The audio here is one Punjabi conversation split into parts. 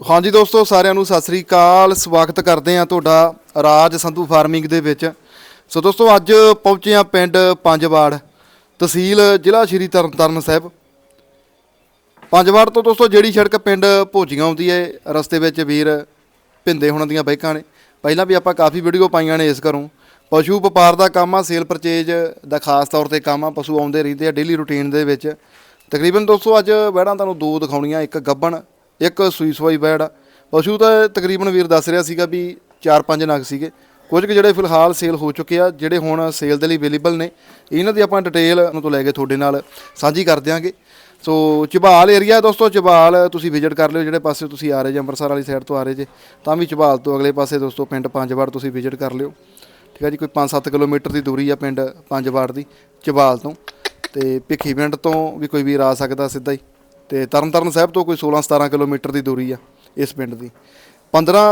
ਹਾਂਜੀ ਦੋਸਤੋ, ਸਾਰਿਆਂ ਨੂੰ ਸਤਿ ਸ੍ਰੀ ਅਕਾਲ। ਸਵਾਗਤ ਕਰਦੇ ਆ ਤੁਹਾਡਾ ਰਾਜ ਸੰਧੂ ਫਾਰਮਿੰਗ ਦੇ ਵਿੱਚ। ਸੋ ਦੋਸਤੋ, ਅੱਜ ਪਹੁੰਚੇ ਆ ਪਿੰਡ ਪੰਜਵਾੜ, ਤਹਿਸੀਲ ਜ਼ਿਲ੍ਹਾ ਸ਼੍ਰੀ ਤਰਨਤਾਰਨ ਸਾਹਿਬ। ਪੰਜਵਾੜ ਤੋਂ ਦੋਸਤੋ, ਜਿਹੜੀ ਸੜਕ ਪਿੰਡ ਭੋਜੀਆਂ ਆਉਂਦੀ ਹੈ, ਰਸਤੇ ਵਿੱਚ ਵੀਰ ਭਿੰਦੇ ਹੁਣਾਂ ਦੀਆਂ ਬਾਈਕਾਂ ਨੇ। ਪਹਿਲਾਂ ਵੀ ਆਪਾਂ ਕਾਫੀ ਵੀਡੀਓ ਪਾਈਆਂ ਨੇ ਇਸ ਘਰੋਂ। ਪਸ਼ੂ ਵਪਾਰ ਦਾ ਕੰਮ ਆ, ਸੇਲ ਪਰਚੇਜ ਦਾ ਖਾਸ ਤੌਰ ਤੇ ਕੰਮ ਆ, ਪਸ਼ੂ ਆਉਂਦੇ ਰਹਿੰਦੇ ਆ ਡੇਲੀ ਰੂਟੀਨ ਦੇ ਵਿੱਚ। ਤਕਰੀਬਨ ਦੋਸਤੋ, ਅੱਜ ਵੈੜਾਂ ਤੁਹਾਨੂੰ ਦੋ ਦਿਖਾਉਣੀਆਂ, ਇੱਕ ਗੱਬਣ ਇੱਕ ਸੂਈ ਸਵਾਈ ਵੈੜ ਆ। ਪਸ਼ੂ ਤਾਂ ਤਕਰੀਬਨ ਵੀਰ ਦੱਸ ਰਿਹਾ ਸੀਗਾ ਵੀ 4-5 ਨਗ ਸੀਗੇ। ਕੁਝ ਕੁ ਜਿਹੜੇ ਫਿਲਹਾਲ ਸੇਲ ਹੋ ਚੁੱਕੇ ਆ, ਜਿਹੜੇ ਹੁਣ ਸੇਲ ਦੇ ਲਈ ਅਵੇਲੇਬਲ ਨੇ, ਇਹਨਾਂ ਦੀ ਆਪਾਂ ਡਿਟੇਲ ਤੋਂ ਲੈ ਕੇ ਤੁਹਾਡੇ ਨਾਲ ਸਾਂਝੀ ਕਰ ਦਿਆਂਗੇ। ਸੋ ਚਬਾਲ ਏਰੀਆ ਦੋਸਤੋ, ਚਬਾਲ ਤੁਸੀਂ ਵਿਜ਼ਿਟ ਕਰ ਲਿਓ, ਜਿਹੜੇ ਪਾਸੇ ਤੁਸੀਂ ਆ ਰਹੇ ਜੇ, ਅੰਮ੍ਰਿਤਸਰ ਵਾਲੀ ਸਾਈਡ ਤੋਂ ਆ ਰਹੇ ਜੇ, ਤਾਂ ਵੀ ਚਬਾਲ ਤੋਂ ਅਗਲੇ ਪਾਸੇ ਦੋਸਤੋ, ਪਿੰਡ ਪੰਜਵਾੜ ਤੁਸੀਂ ਵਿਜ਼ਿਟ ਕਰ ਲਿਓ। ਠੀਕ ਹੈ ਜੀ, ਕੋਈ 5-7 ਕਿਲੋਮੀਟਰ ਦੀ ਦੂਰੀ ਆ ਪਿੰਡ ਪੰਜਵਾੜ ਦੀ, ਚਬਾਲ ਤੋਂ। ਤੇ ਭਿੱਖੀ ਪਿੰਡ ਤੋਂ ਵੀ ਕੋਈ ਵੀਰ ਆ ਸਕਦਾ ਸਿੱਧਾ ਹੀ। ਤੇ ਤਰਨਤਾਰਨ ਸਾਹਿਬ ਤੋਂ ਕੋਈ 16-17 ਕਿਲੋਮੀਟਰ ਦੀ ਦੂਰੀ ਆ ਇਸ ਪਿੰਡ ਦੀ। 15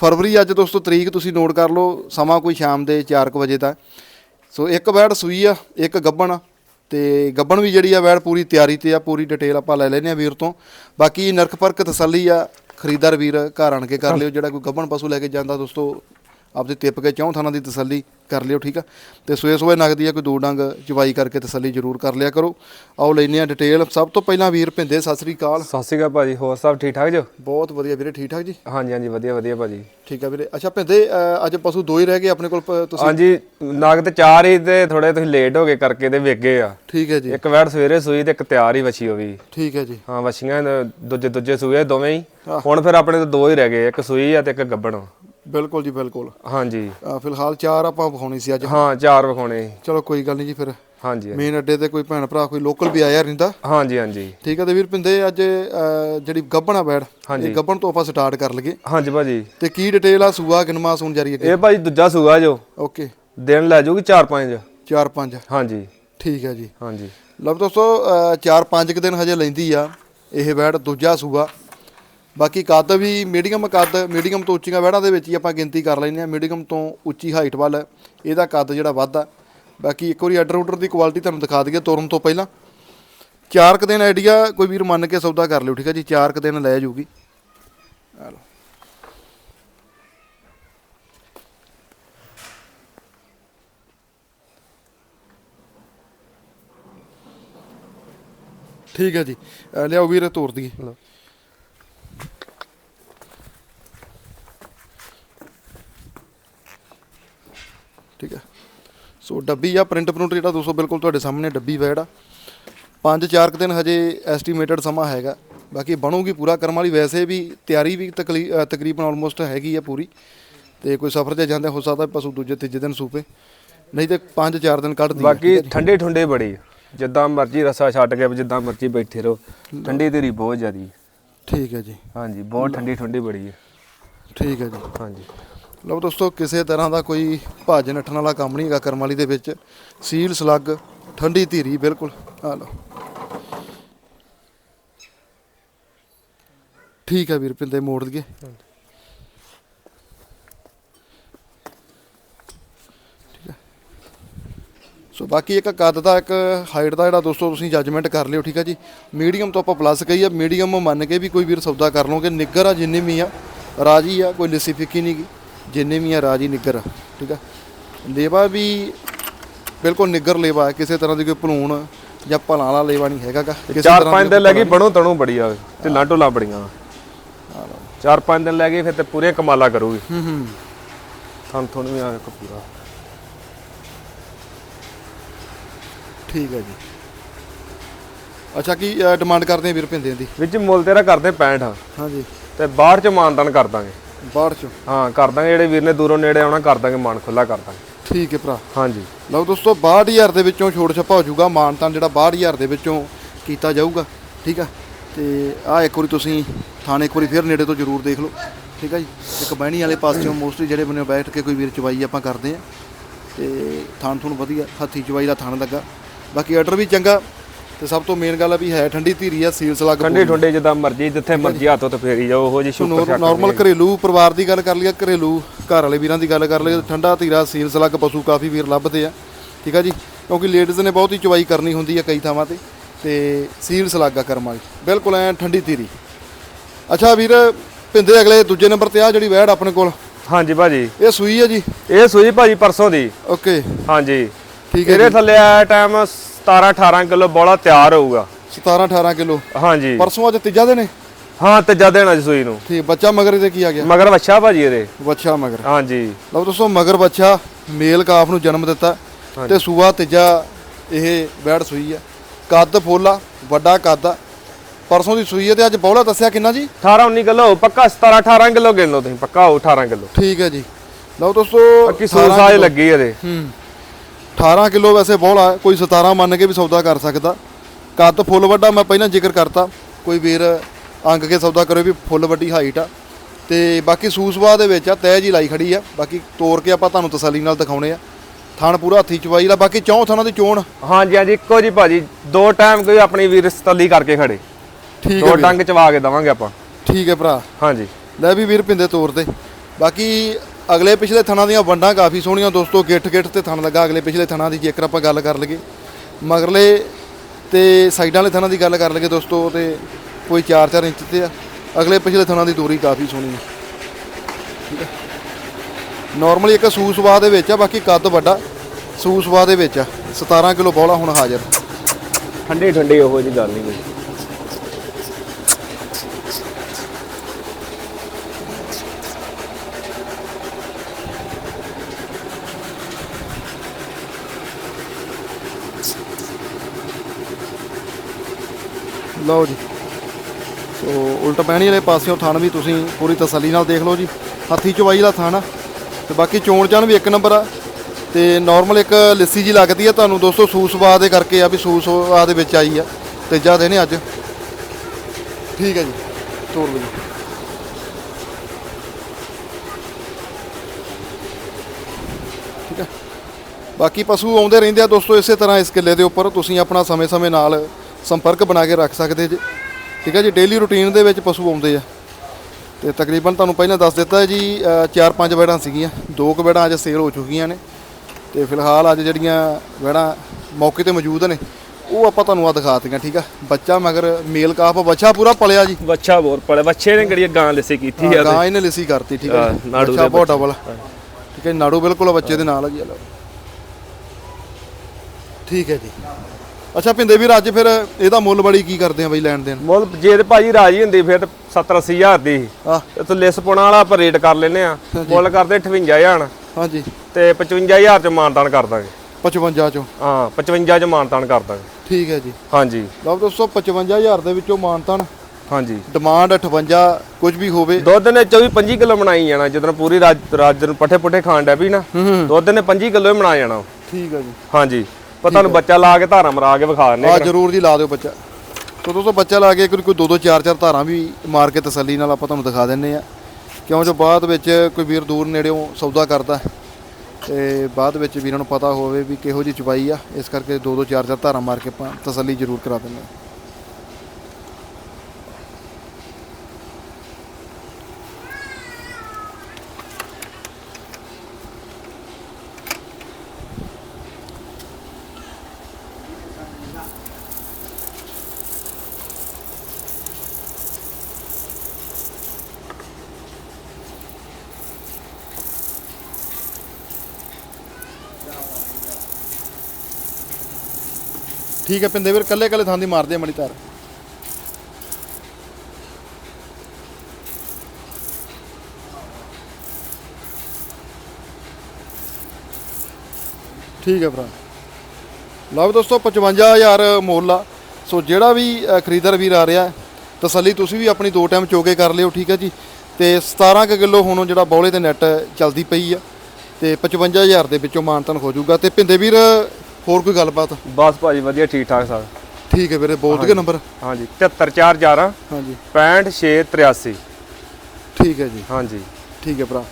ਫਰਵਰੀ ਅੱਜ ਦੋਸਤੋ ਤਰੀਕ ਤੁਸੀਂ ਨੋਟ ਕਰ ਲਓ, ਸਮਾਂ ਕੋਈ ਸ਼ਾਮ ਦੇ 4:00 ਵਜੇ ਦਾ। ਸੋ ਇੱਕ ਵੈੜ ਸੂਈ ਆ, ਇੱਕ ਗੱਬਣ ਆ, ਤੇ ਗੱਬਣ ਵੀ ਜਿਹੜੀ ਆ ਵੈੜ ਪੂਰੀ ਤਿਆਰੀ ਤੇ ਆ, ਪੂਰੀ ਡਿਟੇਲ ਆਪਾਂ ਲੈ ਲੈਨੇ ਆ ਵੀਰ ਤੋਂ। ਬਾਕੀ ਨਰਕ ਪਰਕ ਤਸੱਲੀ ਆ, ਖਰੀਦਦਾਰ ਵੀਰ ਘਰ ਆਣ ਕੇ ਕਰ ਲਿਓ, ਜਿਹੜਾ ਕੋਈ ਗੱਬਣ ਪਸ਼ੂ ਲੈ ਕੇ ਜਾਂਦਾ ਦੋਸਤੋ ਆਪਦੇ ਟਿੱਪ ਕੇ ਚੌਂ ਥਾਨਾਂ ਦੀ ਤਸੱਲੀ ਕਰ ਲਿਓ ਠੀਕ ਆ? ਤੇ ਸੋਏ ਸੋਏ ਨਗਦੀ ਆ ਕੋਈ ਦੋ ਡੰਗ ਚਵਾਈ ਕਰਕੇ ਤਸੱਲੀ ਜ਼ਰੂਰ ਕਰ ਲਿਆ ਕਰੋ। ਆਓ ਲੈਨੇ ਆ ਡਿਟੇਲ ਸਭ ਤੋਂ ਪਹਿਲਾਂ ਵੀਰ ਭਿੰਦੇ ਸਤਿ ਸ੍ਰੀ ਅਕਾਲ। ਸਤਿ ਸ਼੍ਰੀ ਅਕਾਲ ਭਾਜੀ ਹੋਰ ਸਭ ਠੀਕ ਠਾਕ ਜੋ? ਬਹੁਤ ਵਧੀਆ ਵੀਰੇ ਠੀਕ ਠਾਕ ਜੀ? ਹਾਂਜੀ ਹਾਂਜੀ ਵਧੀਆ ਵਧੀਆ ਭਾਜੀ। ਠੀਕ ਆ ਵੀਰੇ। ਅੱਛਾ ਭਿੰਦੇ ਅੱਜ ਪਸ਼ੂ ਦੋ ਹੀ ਰਹਿ ਗਏ ਆਪਣੇ ਕੋਲ ਤੁਸੀਂ? ਹਾਂਜੀ ਨਗ ਤੇ ਚਾਰ ਹੀ ਤੇ ਥੋੜੇ ਤੁਸੀਂ ਲੇਟ ਹੋ ਗਏ ਕਰਕੇ ਤੇ ਵੇਗੇ ਆ। ਠੀਕ ਹੈ ਜੀ। ਇੱਕ ਵੈੜ ਸਵੇਰੇ ਸੂਈ ਤੇ ਇੱਕ ਤਿਆਰ ਹੀ ਵਛੀ ਉਹ ਵੀ। ਠੀਕ ਹੈ ਜੀ। ਹਾਂ ਵਛੀਆਂ ਦੂਜੇ ਦੂਜੇ ਸੂਏ ਦੋਵੇਂ ਹੀ। ਹੁਣ ਫਿਰ ਆਪਣੇ ਤੋਂ ਦੋ ਹੀ ਰਹਿ ਗਏ ਇੱਕ ਸੂਈ ਆ ਤੇ ਇੱਕ ਗੱਬਣ ਬਿਲਕੁਲ ਜੀ ਬਿਲਕੁਲ। ਹਾਂਜੀ। ਫਿਲਹਾਲ ਚਾਰ ਆਪਾਂ ਵਿਖਾਉਣੀ ਸੀ ਅੱਜ। ਹਾਂ ਚਾਰ ਵਿਖਾਉਣੇ। ਚਲੋ ਕੋਈ ਗੱਲ ਨਹੀਂ ਜੀ ਫਿਰ। ਹਾਂਜੀ। ਮੇਨ ਅੱਡੇ ਤੇ ਕੋਈ ਭੈਣ ਭਰਾ ਕੋਈ ਲੋਕਲ ਵੀ ਆਇਆ ਰਹਿੰਦਾ। ਹਾਂਜੀ ਹਾਂਜੀ। ਠੀਕ ਹੈ ਤੇ ਵੀਰ ਪਿੰਦੇ ਅੱਜ ਜਿਹੜੀ ਗੱਬਣਾ ਬੈੜ। ਇਹ ਗੱਬਣ ਤੋਂ ਆਪਾਂ ਸਟਾਰਟ ਕਰ ਲਈਏ। ਹਾਂਜੀ ਭਾਜੀ। ਤੇ ਕੀ ਡਿਟੇਲ ਆ ਸੂਆ ਕਿਨਮਾ ਸੂਨ ਜਾਰੀ ਅੱਗੇ? ਇਹ ਭਾਜੀ ਦੂਜਾ ਸੂਆ ਜੋ। ਓਕੇ ਦਿਨ ਲੈ ਜਾਊਗੀ 4-5 4 5 ਹਾਂਜੀ। ਠੀਕ ਹੈ ਜੀ। ਹਾਂਜੀ। ਲਓ ਦੋਸਤੋ 4 5 ਦਿਨ ਹਜੇ ਲੈਂਦੀ ਆ ਇਹ ਬੈੜ ਦੂਜਾ ਸੂਆ। ਬਾਕੀ ਕੱਦ ਵੀ ਮੀਡੀਅਮ ਕੱਦ ਮੀਡੀਅਮ ਤੋਂ ਉੱਚੀਆਂ ਵਹਿੜਾਂ ਦੇ ਵਿੱਚ ਹੀ ਆਪਾਂ ਗਿਣਤੀ ਕਰ ਲੈਂਦੇ ਆ ਮੀਡੀਅਮ ਤੋਂ ਉੱਚੀ ਹਾਈਟ ਵੱਲ ਇਹਦਾ ਕੱਦ ਜਿਹੜਾ ਵੱਧਦਾ। ਬਾਕੀ ਇੱਕ ਵਾਰੀ ਆਰਡਰ ਆਰਡਰ ਦੀ ਕੁਆਲਿਟੀ ਤੁਹਾਨੂੰ ਦਿਖਾ ਦਈਏ ਤੋਰਨ ਤੋਂ ਪਹਿਲਾਂ। ਚਾਰ ਕੁ ਦਿਨ ਆਈਡੀਆ ਕੋਈ ਵੀਰ ਮੰਨ ਕੇ ਸੌਦਾ ਕਰ ਲਿਓ, ਠੀਕ ਹੈ ਜੀ? ਚਾਰ ਕੁ ਦਿਨ ਲੈ ਜਾਊਗੀ ਆ ਲਓ। ਠੀਕ ਹੈ ਜੀ। ਲਿਆਓ ਵੀਰ, ਤੋਰ ਦਈਏ। ਠੀਕ ਹੈ। ਸੋ ਡੱਬੀ ਆ ਪ੍ਰਿੰਟ ਪ੍ਰਿੰਟ ਜਿਹੜਾ ਦੋਸਤੋ ਬਿਲਕੁਲ ਤੁਹਾਡੇ ਸਾਹਮਣੇ ਡੱਬੀ ਪੰਜ ਚਾਰ ਕੁ ਦਿਨ ਹਜੇ ਐਸਟੀਮੇਟਡ ਸਮਾਂ ਹੈਗਾ। ਬਾਕੀ ਬਣੂਗੀ ਪੂਰਾ ਕਰਮ ਵਾਲੀ ਵੈਸੇ ਵੀ ਤਿਆਰੀ ਵੀ ਤਕਰੀਬਨ ਆਲਮੋਸਟ ਹੈਗੀ ਆ ਪੂਰੀ। ਤੇ ਕੋਈ ਸਫ਼ਰ ਤੇ ਜਾਂਦੇ ਹੋ ਸਕਦਾ ਪਸ਼ੂ ਦੂਜੇ ਤੀਜੇ ਦਿਨ ਸੂਪੇ। ਨਹੀਂ ਤੇ ਪੰਜ ਚਾਰ ਦਿਨ ਕੱਢਦੀ ਆ। ਬਾਕੀ ਠੰਡੇ ਠੁੰਡੇ ਬੜੀ। ਜਿੱਦਾਂ ਮਰਜ਼ੀ ਰਸਾ ਛੱਡ ਕੇ ਜਿੱਦਾਂ ਮਰਜ਼ੀ ਬੈਠੇ ਰਹੋ। ਠੰਡੀ ਤੇਰੀ ਬਹੁਤ ਜ਼ਿਆਦੀ ਠੀਕ ਹੈ ਜੀ। ਹਾਂਜੀ ਬਹੁਤ ਠੰਡੀ ਠੰਡੀ ਬੜੀ ਹੈ ਠੀਕ ਹੈ ਜੀ। ਹਾਂਜੀ। ਲਓ ਦੋਸਤੋ, ਕਿਸੇ ਤਰ੍ਹਾਂ ਦਾ ਕੋਈ ਭਾਜ ਨੱਠਣ ਵਾਲਾ ਕੰਮ ਨਹੀਂ ਹੈਗਾ ਕਰਮਾਲੀ ਦੇ ਵਿੱਚ। ਸੀਲ, ਸਲੱਗ, ਠੰਡੀ ਧੀਰੀ, ਬਿਲਕੁਲ। ਆ ਲਓ। ਠੀਕ ਹੈ ਵੀਰ ਪਿੰਦੇ ਮੋੜ ਦਈਏ। ਠੀਕ ਹੈ। ਸੋ ਬਾਕੀ ਇੱਕ ਕੱਦ ਦਾ, ਇੱਕ ਹਾਈਟ ਦਾ ਜਿਹੜਾ ਦੋਸਤੋ ਤੁਸੀਂ ਜੱਜਮੈਂਟ ਕਰ ਲਿਓ, ਠੀਕ ਹੈ ਜੀ। ਮੀਡੀਅਮ ਤੋਂ ਆਪਾਂ ਪਲੱਸ ਕਹੀਏ ਮੀਡੀਅਮ ਮੰਨ ਕੇ ਵੀ ਕੋਈ ਵੀਰ ਸੌਦਾ ਕਰ ਲਓਗੇ। ਨਿੱਗਰ ਆ ਜਿੰਨੇ ਵੀ ਆ, ਰਾਜੀ ਆ, ਕੋਈ ਲਿਸੀ ਫਿੱਕੀ ਨਹੀਂ ਗੀ ਜਿੰਨੇ ਵੀ ਆ ਰਾਜੀ ਨਿੱਗਰ ਠੀਕ ਆ? ਲੇਵਾ ਵੀ ਬਿਲਕੁਲ ਨਿੱਗਰ ਲੇਵਾ ਹੈ ਕਿਸੇ ਤਰ੍ਹਾਂ ਦੀ ਕੋਈ ਭਲੂਣ ਜਾਂ ਭਲਾਂ ਵਾਲਾ ਲੇਵਾ ਨਹੀਂ ਹੈਗਾਗਾ ਚਾਰ ਪੰਜ ਦਿਨ ਲੱਗੀ ਬਣੋ ਤਣੂ ਬੜੀ ਆ ਢਿੱਲਾਂ ਢੋਲਾਂ ਬੜੀਆਂ। ਚਾਰ ਪੰਜ ਦਿਨ ਲੱਗੇ ਫਿਰ ਤੇ ਪੂਰੀਆਂ ਕਮਾਲਾ ਕਰੂਗੀ। ਹੂੰ ਹੂੰ। ਥਣ ਵੀ ਆ ਇੱਕ ਪੂਰਾ। ਠੀਕ ਹੈ ਜੀ। ਅੱਛਾ ਕੀ ਡਿਮਾਂਡ ਕਰਦੇ ਆ ਵੀਰ ਪਿੰਦੇ ਦੀ? ਵਿੱਚ ਮੁੱਲ ਤੇਰਾ ਕਰਦੇ 65 ਹਾਂਜੀ। ਤੇ ਬਾਹਰ ਚ ਮਾਨਦਾਨ ਕਰ ਦਾਂਗੇ। ਬਾਹਰ ਚੋਂ? ਹਾਂ ਕਰ ਦਾਂਗੇ ਜਿਹੜੇ ਵੀਰ ਨੇ ਦੂਰੋਂ ਨੇੜੇ ਆਉਣਾ ਕਰ ਦਾਂਗੇ ਮਾਨ ਖੁੱਲਾ ਕਰ ਦਾਂਗੇ। ਠੀਕ ਹੈ ਭਰਾ। ਹਾਂਜੀ। ਲਓ ਦੋਸਤੋ 62000 ਦੇ ਵਿੱਚੋਂ ਛੋੜ ਛੱਪਾ ਹੋ ਜਾਊਗਾ ਮਾਨਤਾਨ ਜਿਹੜਾ 62000 ਦੇ ਵਿੱਚੋਂ ਕੀਤਾ ਜਾਊਗਾ ਠੀਕ ਆ? ਤੇ ਆ ਇੱਕ ਵਾਰੀ ਤੁਸੀਂ ਥਾਣੇ ਇੱਕ ਵਾਰੀ ਫਿਰ ਨੇੜੇ ਤੋਂ ਜ਼ਰੂਰ ਦੇਖ ਲਓ ਠੀਕ ਆ ਜੀ? ਇੱਕ ਬਹਿਣੀ ਵਾਲੇ ਪਾਸਿਓਂ ਮੋਸਟਲੀ ਜਿਹੜੇ ਬੰਨੇ ਬੈਠ ਕੇ ਕੋਈ ਵੀਰ ਚਵਾਈ ਆਪਾਂ ਕਰਦੇ ਆ। ਤੇ ਥਾਣ ਥੁਣ ਵਧੀਆ ਹੱਥੀ ਚਵਾਈ ਦਾ ਥਾਣ ਲੱਗਾ। ਬਾਕੀ ਆਰਡਰ ਵੀ ਚੰਗਾ ਤੇ ਸਭ ਤੋਂ ਮੇਨ ਗੱਲ ਆ ਵੀ ਹੈ ਠੰਡੀ ਧੀਰੀ ਆ ਸੀਲਸ ਲੱਗ ਠੰਡੇ ਠੰਡੇ ਜਿੱਦਾਂ ਮਰਜ਼ੀ ਜਿੱਥੇ ਮਰਜ਼ੀ ਹੱਥੋਂ ਤੇ ਫੇਰੀ ਜਾਓ ਉਹੋ ਜੀ ਸ਼ੁਕਰ ਨਾਰਮਲ ਘਰੇਲੂ ਪਰਿਵਾਰ ਦੀ ਗੱਲ ਕਰ ਲਈਏ ਘਰੇਲੂ ਘਰ ਵਾਲੇ ਵੀਰਾਂ ਦੀ ਗੱਲ ਕਰ ਲਈਏ ਠੰਡਾ ਧੀਰਾ ਸੀਲਸ ਲੱਗ ਪਸ਼ੂ ਕਾਫੀ ਵੀਰ ਲੱਭਦੇ ਆ। ਠੀਕ ਆ ਜੀ? ਕਿਉਂਕਿ ਲੇਡੀਜ਼ ਨੇ ਬਹੁਤ ਹੀ ਚਵਾਈ ਕਰਨੀ ਹੁੰਦੀ ਆ ਕਈ ਥਾਵਾਂ ਤੇ ਤੇ ਸੀਲਸ ਲੱਗਾ ਕਰਮ ਬਿਲਕੁਲ ਐ ਠੰਡੀ ਧੀਰੀ। ਅੱਛਾ ਵੀਰ ਪਿੰਦੇ ਅਗਲੇ ਦੂਜੇ ਨੰਬਰ ਤੇ ਆ ਜਿਹੜੀ ਵੈੜ ਆਪਣੇ ਕੋਲ। ਹਾਂਜੀ ਭਾਜੀ। ਇਹ ਸੂਈ ਹੈ ਜੀ? ਇਹ ਸੂਈ ਭਾਜੀ ਪਰਸੋਂ ਦੀ। ਓਕੇ। ਹਾਂਜੀ। ਠੀਕ ਹੈ ਇਹਦੇ ਥੱਲੇ ਆ ਟਾਈਮ 17 18 ਕਿਲੋ ਬੋਲਾ ਤਿਆਰ ਹੋਊਗਾ। 17 18 ਕਿਲੋ? ਹਾਂਜੀ। ਪਰਸੋਂ ਅੱਜ ਤੀਜਾ ਦਿਨ ਹੈ ਹਾਂ ਤੀਜਾ ਦੇਣਾ ਜੀ ਸੂਈ ਨੂੰ। ਠੀਕ ਬੱਚਾ ਮਗਰ ਇਹਦੇ ਕੀ ਆ ਗਿਆ? ਮਗਰ ਵੱਛਾ ਭਾਜੀ ਇਹਦੇ। ਬੱਚਾ ਮਗਰ। ਹਾਂਜੀ। ਲਓ ਦੋਸਤੋ ਮਗਰ ਬੱਚਾ ਮੇਲ ਕਾਫ ਨੂੰ ਜਨਮ ਦਿੱਤਾ। ਤੇ ਸੂਆ ਤੀਜਾ ਇਹ ਵੈੜ ਸੂਈ ਆ। ਕੱਦ ਫੋਲਾ ਵੱਡਾ ਕੱਦ ਆ। ਪਰਸੋਂ ਦੀ ਸੂਈ ਹੈ ਤੇ ਅੱਜ ਬੌਲਾ ਦੱਸਿਆ ਕਿੰਨਾ ਜੀ? 18 19 ਕਿਲੋ ਪੱਕਾ 17 18 ਕਿਲੋ ਗਿਣ ਲਓ ਤੁਸੀਂ ਪੱਕਾ ਹੋਊ 18 ਕਿਲੋ। ਠੀਕ ਹੈ ਜੀ। ਲਓ ਦੋਸਤੋ ਪੱਕੀ ਸੂਰ 18 ਸਾਜ ਕਿੱਲੋ। ਲੱਗੀ ਇਹਦੇ। ਹੂੰ। 18 ਕਿਲੋ ਵੈਸੇ ਬੌਲਾ ਹੈ, ਕੋਈ 17 ਮੰਨ ਕੇ ਵੀ ਸੌਦਾ ਕਰ ਸਕਦਾ। ਕੱਦ ਫੁੱਲ ਵੱਡਾ ਮੈਂ ਪਹਿਲਾਂ ਜ਼ਿਕਰ ਕਰਤਾ ਕੋਈ ਵੀਰ ਅੰਗ ਕੇ ਸੌਦਾ ਕਰੇ ਵੀ ਫੁੱਲ ਵੱਡੀ ਹਾਈਟ ਆ। ਤੇ ਬਾਕੀ ਸੂਸਵਾ ਦੇ ਵਿੱਚ ਆ ਤਹਿ ਜੀ ਲਾਈ ਖੜੀ ਆ ਬਾਕੀ ਤੋੜ ਕੇ ਆਪਾਂ ਤੁਹਾਨੂੰ ਤਸੱਲੀ ਨਾਲ ਦਿਖਾਉਣੇ ਆ। ਥਣ ਪੂਰਾ ਹੱਥੀ ਚਵਾਈ ਦਾ ਬਾਕੀ ਚੌਂ ਥਣਾਂ ਦੀ ਚੋਣ। ਹਾਂਜੀ ਹਾਂਜੀ ਇੱਕੋ ਜੀ ਭਾਜੀ ਦੋ ਟਾਈਮ ਕੋਈ ਆਪਣੀ ਵੀਰ ਤੱਲੀ ਕਰਕੇ ਖੜੇ। ਠੀਕ ਦੋ ਹੈ ਵੀਰ, ਡੰਗ ਚਵਾ ਕੇ ਦਵਾਂਗੇ ਆਪਾਂ। ਠੀਕ ਹੈ ਭਰਾ। ਹਾਂਜੀ। ਲੈ ਵੀ ਵੀਰ ਪਿੰਦੇ ਤੋਰ ਤੇ। ਬਾਕੀ ਅਗਲੇ ਪਿਛਲੇ ਥਣਾ ਦੀਆਂ ਵੰਡਾਂ ਕਾਫੀ ਸੋਹਣੀਆਂ ਦੋਸਤੋ, ਗਿੱਠ ਗਿੱਠ ਤੇ ਥਣ ਲੱਗਾ ਅਗਲੇ ਪਿਛਲੇ ਥਣਾ ਦੀ, ਜੇਕਰ ਆਪਾਂ ਗੱਲ ਕਰ ਲਈਏ। ਮਗਰਲੇ ਤੇ ਸਾਈਡਾਂ ਵਾਲੇ ਥਣਾਂ ਦੀ ਗੱਲ ਕਰ ਲਈਏ ਦੋਸਤੋ, ਤੇ ਕੋਈ 4-4 ਇੰਚ ਤੇ ਆ। ਅਗਲੇ ਪਿਛਲੇ ਥਣਾਂ ਦੀ ਦੂਰੀ ਕਾਫੀ ਸੋਹਣੀ ਹੈ ਠੀਕ ਹੈ ਨਾਰਮਲੀ ਇੱਕ ਸੂਸਵਾ ਦੇ ਵਿੱਚ ਆ, ਬਾਕੀ ਕੱਦ ਵੱਡਾ। ਸੂਸਵਾ ਦੇ ਵਿੱਚ ਆ। 17 ਕਿਲੋ ਬੌਲਾ ਹੁਣ ਹਾਜ਼ਰ। ਠੰਡੇ ਠੰਡੀ ਉਹੋ ਜੀ ਗੱਲ ਨਹੀਂ ਕੋਈ ਲਓ ਜੀ। ਸੋ ਉਲਟ ਪੈਣੀ ਵਾਲੇ ਪਾਸਿਓਂ ਥਣ ਵੀ ਤੁਸੀਂ ਪੂਰੀ ਤਸੱਲੀ ਨਾਲ ਦੇਖ ਲਓ ਜੀ। ਹੱਥੀ ਚਵਾਈ ਦਾ ਥਣ ਆ। ਤੇ ਬਾਕੀ ਚੋਣ ਚਾਣ ਵੀ ਇੱਕ ਨੰਬਰ ਆ। ਤੇ ਨਾਰਮਲ ਇੱਕ ਲੱਸੀ ਜੀ ਲੱਗਦੀ ਆ ਤੁਹਾਨੂੰ ਦੋਸਤੋ ਸੂਸਵਾ ਦੇ ਕਰਕੇ ਆ ਵੀ ਸੂਸਵਾ ਦੇ ਵਿੱਚ ਆਈ ਆ। ਤੀਜਾ ਦਿਨ ਹੈ ਅੱਜ। ਠੀਕ ਹੈ ਜੀ। ਤੋਰ ਲਓ ਜੀ। ਠੀਕ ਹੈ ਬਾਕੀ ਪਸ਼ੂ ਆਉਂਦੇ ਰਹਿੰਦੇ ਆ ਦੋਸਤੋ ਇਸੇ ਤਰ੍ਹਾਂ ਇਸ ਕਿੱਲੇ ਦੇ ਉੱਪਰ। ਤੁਸੀਂ ਆਪਣਾ ਸਮੇਂ-ਸਮੇਂ ਨਾਲ ਸੰਪਰਕ ਬਣਾ ਕੇ ਰੱਖ ਸਕਦੇ ਜੀ। ਠੀਕ ਹੈ ਜੀ ਡੇਲੀ ਰੁਟੀਨ ਦੇ ਵਿੱਚ ਪਸ਼ੂ ਆਉਂਦੇ ਆ। ਤੇ ਤਕਰੀਬਨ ਤੁਹਾਨੂੰ ਪਹਿਲਾਂ ਦੱਸ ਦਿੱਤਾ ਜੀ ਚਾਰ ਪੰਜ ਵੈੜਾਂ ਸੀਗੀਆਂ। ਦੋ ਕੁ ਵੈੜਾਂ ਅੱਜ ਸੇਲ ਹੋ ਚੁੱਕੀਆਂ ਨੇ। ਤੇ ਫਿਲਹਾਲ ਅੱਜ ਜਿਹੜੀਆਂ ਵੈੜਾਂ ਮੌਕੇ ਤੇ ਮੌਜੂਦ ਨੇ ਉਹ ਆਪਾਂ ਤੁਹਾਨੂੰ ਆ ਦਿਖਾਤੀਆਂ ਠੀਕ ਆ। ਬੱਚਾ ਮਗਰ ਮੇਲ ਕਾਫ ਬੱਚਾ ਪੂਰਾ ਪਲਿਆ ਜੀ। ਵੱਛਾ ਬੋਰ ਪੜੇ ਵੱਛੇ ਨੇ ਕਿਹੜੀ ਗਾਂ ਲਿਸੇ ਕੀਤੀ ਆ ਗਾਂ ਇਹਨੇ ਲਿਸੀ ਕਰਤੀ ਠੀਕ ਆ। ਨਾੜੂ ਬੱਚਾ ਦੇ ਬਹੁਤ ਡਬਲ ਠੀਕ ਹੈ ਨਾੜੂ ਬਿਲਕੁਲ ਬੱਚੇ ਦੇ ਨਾਲ ਹੈ ਜੀ। ਠੀਕ ਹੈ ਜੀ। ਅੱਛਾ ਭਿੰਦੇ ਵੀਰ ਅੱਜ ਫਿਰ ਇਹਦਾ ਮੁੱਲ ਬੜੀ ਕੀ ਕਰਦੇ ਆ ਬਈ ਲੈਣ ਦੇਣ? ਮੁੱਲ ਜੇ ਤੇ ਭਾਜੀ ਰਾਜੀ ਹੁੰਦੀ ਫਿਰ 70 80 ਹਜ਼ਾਰ ਦੀ। ਆ ਤੇ ਲਿਸ ਪੁਣਾ ਵਾਲਾ ਆਪਾਂ ਰੇਟ ਕਰ ਲੈਨੇ ਆ। ਮੁੱਲ ਕਰਦੇ 58000 ਹਾਂਜੀ। ਤੇ 55000 ਚ ਮਾਨਤਾਨ ਕਰ ਦਾਂਗੇ। 55 ਚੋਂ? ਹਾਂ 55 ਚ ਮਾਨਤਾਨ ਕਰ ਦਾਂਗੇ। ਠੀਕ ਹੈ ਜੀ। ਹਾਂਜੀ। ਲਓ ਦੋਸਤੋ 55000 ਦੇ ਵਿੱਚੋਂ ਮਾਨਤਨ। ਹਾਂਜੀ। ਡਿਮਾਂਡ 58 ਕੁਝ ਵੀ ਹੋਵੇ। ਦੁੱਧ ਨੇ 24 25 ਕਿਲੋ ਬਣਾਈ ਜਾਣਾ ਜਦੋਂ ਪੂਰੀ ਰਾਜ ਰਾਜ ਨੂੰ ਪੱਠੇ ਪੁੱਠੇ ਖਾਣ ਡੈ ਪਈ ਨਾ ਦੁੱਧ ਨੇ 25 ਕਿਲੋ ਹੀ ਬਣਾ ਜਾਣਾ। ਠੀਕ ਹੈ ਜੀ। ਹਾਂਜੀ। ਪਰ ਤੁਹਾਨੂੰ ਬੱਚਾ ਲਾ ਕੇ ਧਾਰਾਂ ਮਰਾ ਕੇ ਵਿਖਾ ਦਿੰਨੇ ਆ ਜਰੂਰ ਜੀ ਲਾ ਦਿਓ ਬੱਚਾ। ਤੋ ਦੋਸਤੋ ਬੱਚਾ ਲਾ ਕੇ ਕੋਈ ਕੋਈ ਦੋ ਦੋ ਚਾਰ ਚਾਰ ਧਾਰਾਂ ਵੀ ਮਾਰ ਕੇ ਤਸੱਲੀ ਨਾਲ ਆਪਾਂ ਤੁਹਾਨੂੰ ਦਿਖਾ ਦਿੰਨੇ ਆ। ਕਿਉਂ ਜੋ ਬਾਅਦ ਵਿੱਚ ਕੋਈ ਵੀਰ ਦੂਰ ਨੇੜਿਓਂ ਸੌਦਾ ਕਰਦਾ ਤੇ ਬਾਅਦ ਵਿੱਚ ਵੀਰਾਂ ਨੂੰ ਪਤਾ ਹੋਵੇ ਵੀ ਕਿਹੋ ਜੀ ਚਵਾਈ ਆ ਇਸ ਕਰਕੇ ਦੋ ਦੋ ਚਾਰ ਚਾਰ ਧਾਰਾਂ ਮਾਰ ਕੇ ਆਪਾਂ ਤਸੱਲੀ ਜ਼ਰੂਰ ਕਰਾ ਦਿੰਨੇ ਆ। ਠੀਕ ਹੈ ਪਿੰਦੇ ਵੀਰ ਕੱਲੇ ਕੱਲੇ ਥਾਂ ਦੀ ਮਾਰਦੇ ਆ ਮੜੀ ਧਾਰ। ਠੀਕ ਹੈ ਭਰਾ। ਲਓ ਵੀ ਦੋਸਤੋ 55000 ਮੁੱਲ ਆ। ਸੋ ਜਿਹੜਾ ਵੀ ਅ, ਖਰੀਦਦਾਰ ਵੀਰ ਆ ਰਿਹਾ ਤਸੱਲੀ ਤੁਸੀਂ ਵੀ ਆਪਣੀ ਦੋ ਟਾਈਮ ਚੋਕੇ ਕਰ ਲਿਓ ਠੀਕ ਹੈ ਜੀ। ਤੇ 17 ਕੁ ਕਿਲੋ ਹੁਣ ਜਿਹੜਾ ਬੌਲੇ ਤੇ ਨੈਟ ਚੱਲਦੀ ਪਈ ਆ। ਤੇ 55000 ਦੇ ਵਿੱਚੋਂ ਮਾਨਤਨ ਹੋ ਜਾਊਗਾ। ਤੇ ਭਿੰਦੇ ਵੀਰ ਹੋਰ ਕੋਈ ਗੱਲਬਾਤ? ਬਸ ਭਾਜੀ ਵਧੀਆ ਠੀਕ ਠਾਕ ਸਭ। ਠੀਕ ਹੈ ਵੀਰੇ ਬੋਲ ਦਈਏ ਨੰਬਰ? ਹਾਂਜੀ 73411 ਹਾਂਜੀ। 6583 ਠੀਕ ਹੈ ਜੀ। ਹਾਂਜੀ। ਠੀਕ ਹੈ ਭਰਾ।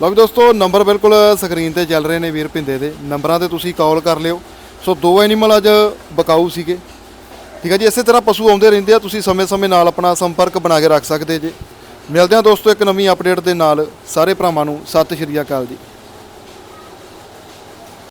ਲਓ ਵੀ ਦੋਸਤੋ ਨੰਬਰ ਬਿਲਕੁਲ ਸਕਰੀਨ ਤੇ ਚੱਲ ਰਹੇ ਨੇ ਵੀਰ ਪਿੰਦੇ ਦੇ। ਨੰਬਰਾਂ ਤੇ ਤੁਸੀਂ ਕਾਲ ਕਰ ਲਿਓ। ਸੋ ਦੋ ਐਨੀਮਲ ਅੱਜ ਬਕਾਊ ਸੀਗੇ। ਠੀਕ ਹੈ ਜੀ ਇਸੇ ਤਰ੍ਹਾਂ ਪਸ਼ੂ ਆਉਂਦੇ ਰਹਿੰਦੇ ਆ। ਤੁਸੀਂ ਸਮੇਂ-ਸਮੇਂ ਨਾਲ ਆਪਣਾ ਸੰਪਰਕ ਬਣਾ ਕੇ ਰੱਖ ਸਕਦੇ ਜੇ। ਮਿਲਦੇ ਹਾਂ ਦੋਸਤੋ ਇੱਕ ਨਵੀਂ ਅਪਡੇਟ ਦੇ ਨਾਲ। ਸਾਰੇ ਭਰਾਵਾਂ ਨੂੰ ਸਤਿ ਸ਼੍ਰੀ ਅਕਾਲ ਜੀ।